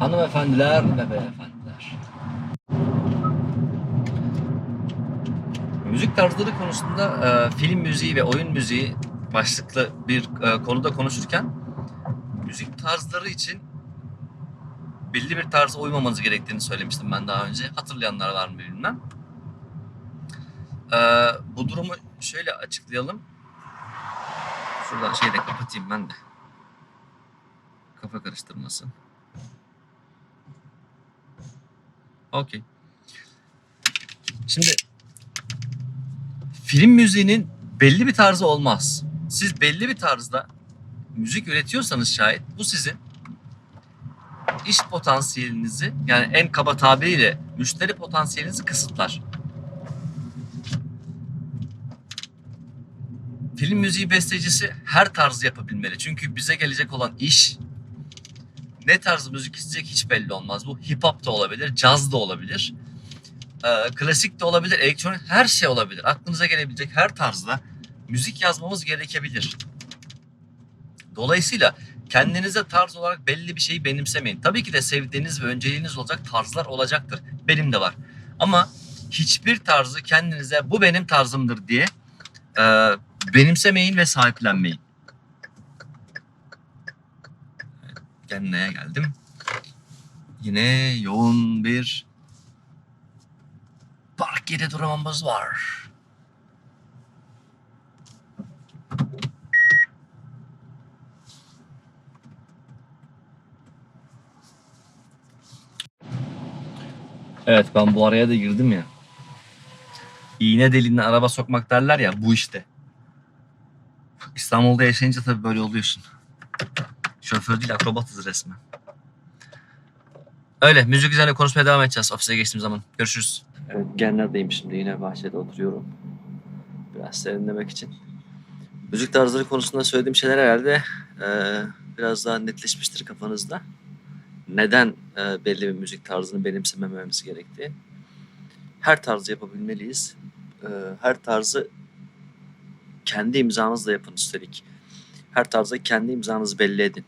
Hanımefendiler ve beyefendiler. Müzik tarzları konusunda e, film müziği ve oyun müziği başlıklı bir e, konuda konuşurken müzik tarzları için belli bir tarza uymamanız gerektiğini söylemiştim ben daha önce. Hatırlayanlar var mı bilmem. E, bu durumu şöyle açıklayalım. Şuradan şeyi de kapatayım ben de. Kafa karıştırmasın. Okey. Şimdi film müziğinin belli bir tarzı olmaz. Siz belli bir tarzda müzik üretiyorsanız şayet bu sizin iş potansiyelinizi yani en kaba tabiriyle müşteri potansiyelinizi kısıtlar. Film müziği bestecisi her tarzı yapabilmeli. Çünkü bize gelecek olan iş ne tarz müzik isteyecek hiç belli olmaz. Bu hip hop da olabilir, caz da olabilir, e, klasik de olabilir, elektronik her şey olabilir. Aklınıza gelebilecek her tarzda müzik yazmamız gerekebilir. Dolayısıyla kendinize tarz olarak belli bir şeyi benimsemeyin. Tabii ki de sevdiğiniz ve önceliğiniz olacak tarzlar olacaktır. Benim de var. Ama hiçbir tarzı kendinize bu benim tarzımdır diye e, benimsemeyin ve sahiplenmeyin. Genne'ye geldim. Yine yoğun bir park yeri durumumuz var. Evet ben bu araya da girdim ya. İğne deliğine araba sokmak derler ya bu işte. İstanbul'da yaşayınca tabii böyle oluyorsun. Şoför değil akrobatız resmen. Öyle müzik üzerine konuşmaya devam edeceğiz ofise geçtiğim zaman. Görüşürüz. Evet Genler'deyim şimdi yine bahçede oturuyorum. Biraz serinlemek için. Müzik tarzları konusunda söylediğim şeyler herhalde eee, biraz daha netleşmiştir kafanızda. Neden eee, belli bir müzik tarzını benimsemememiz gerektiği. Her tarzı yapabilmeliyiz. Eee, her tarzı kendi imzanızla yapın üstelik. Her tarzda kendi imzanızı belli edin.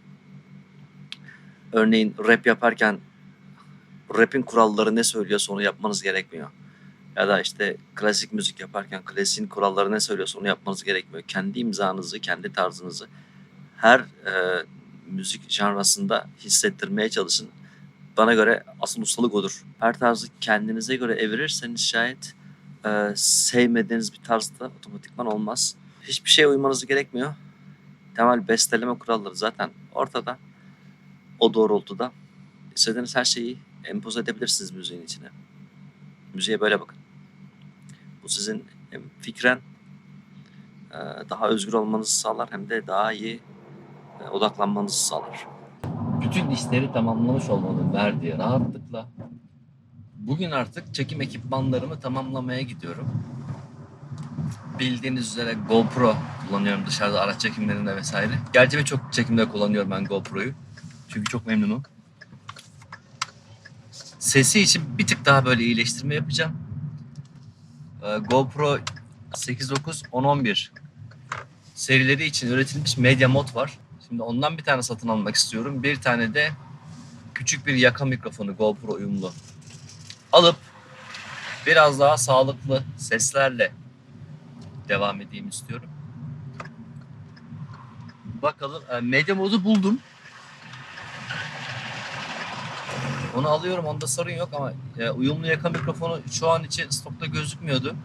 Örneğin rap yaparken rap'in kuralları ne söylüyorsa onu yapmanız gerekmiyor. Ya da işte klasik müzik yaparken klasiğin kuralları ne söylüyorsa onu yapmanız gerekmiyor. Kendi imzanızı, kendi tarzınızı her e, müzik janrasında hissettirmeye çalışın. Bana göre asıl ustalık odur. Her tarzı kendinize göre evirirseniz şayet e, sevmediğiniz bir tarzda otomatikman olmaz. Hiçbir şeye uymanız gerekmiyor. Temel besteleme kuralları zaten ortada. O doğrultuda istediğiniz her şeyi empoze edebilirsiniz müziğin içine. Müziğe böyle bakın. Bu sizin hem fikren e, daha özgür olmanızı sağlar hem de daha iyi e, odaklanmanızı sağlar. Bütün işleri tamamlamış olmanın verdiği rahatlıkla bugün artık çekim ekipmanlarımı tamamlamaya gidiyorum. Bildiğiniz üzere GoPro kullanıyorum dışarıda araç çekimlerinde vesaire. Gerçi birçok çekimde kullanıyorum ben GoPro'yu. Çünkü çok memnunum. Sesi için bir tık daha böyle iyileştirme yapacağım. Ee, GoPro 8.9 10.11 serileri için üretilmiş Media Mod var. Şimdi ondan bir tane satın almak istiyorum. Bir tane de küçük bir yaka mikrofonu GoPro uyumlu. Alıp biraz daha sağlıklı seslerle devam edeyim istiyorum. Bakalım. e, Media modu buldum. Onu alıyorum. Onda sorun yok ama e, uyumlu yaka mikrofonu şu an için stokta gözükmüyordu.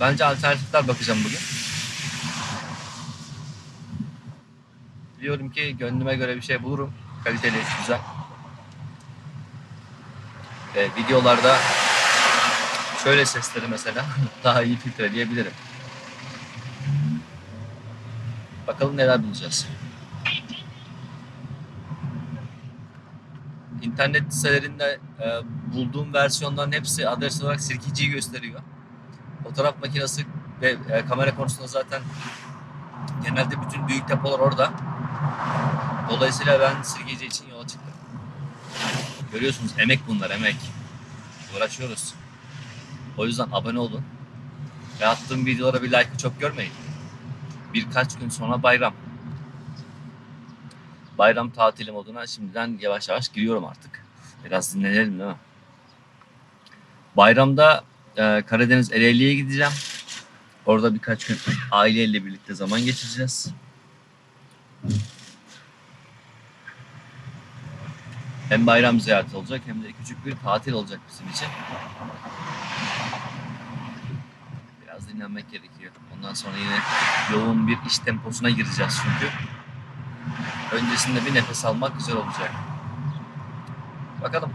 Bence alternatifler bakacağım bugün. Biliyorum ki gönlüme göre bir şey bulurum. Kaliteli, güzel. E, videolarda şöyle sesleri mesela daha iyi filtreleyebilirim. Bakalım neler bulacağız. İnternet sitelerinde e, bulduğum versiyonların hepsi adres olarak sirkeciyi gösteriyor. Fotoğraf makinesi ve e, kamera konusunda zaten genelde bütün büyük depolar orada. Dolayısıyla ben sirkeci için yola çıktım. Görüyorsunuz emek bunlar emek. Uğraşıyoruz. O yüzden abone olun. Ve attığım videolara bir like'ı çok görmeyin. Birkaç gün sonra bayram. Bayram tatili moduna şimdiden yavaş yavaş giriyorum artık. Biraz dinlenelim değil mi? Bayramda e, Karadeniz Ereğli'ye gideceğim. Orada birkaç gün aileyle birlikte zaman geçireceğiz. Hem bayram ziyareti olacak hem de küçük bir tatil olacak bizim için. Biraz dinlenmek gerekiyor. Ondan sonra yine yoğun bir iş temposuna gireceğiz çünkü. Öncesinde bir nefes almak güzel olacak. Bakalım.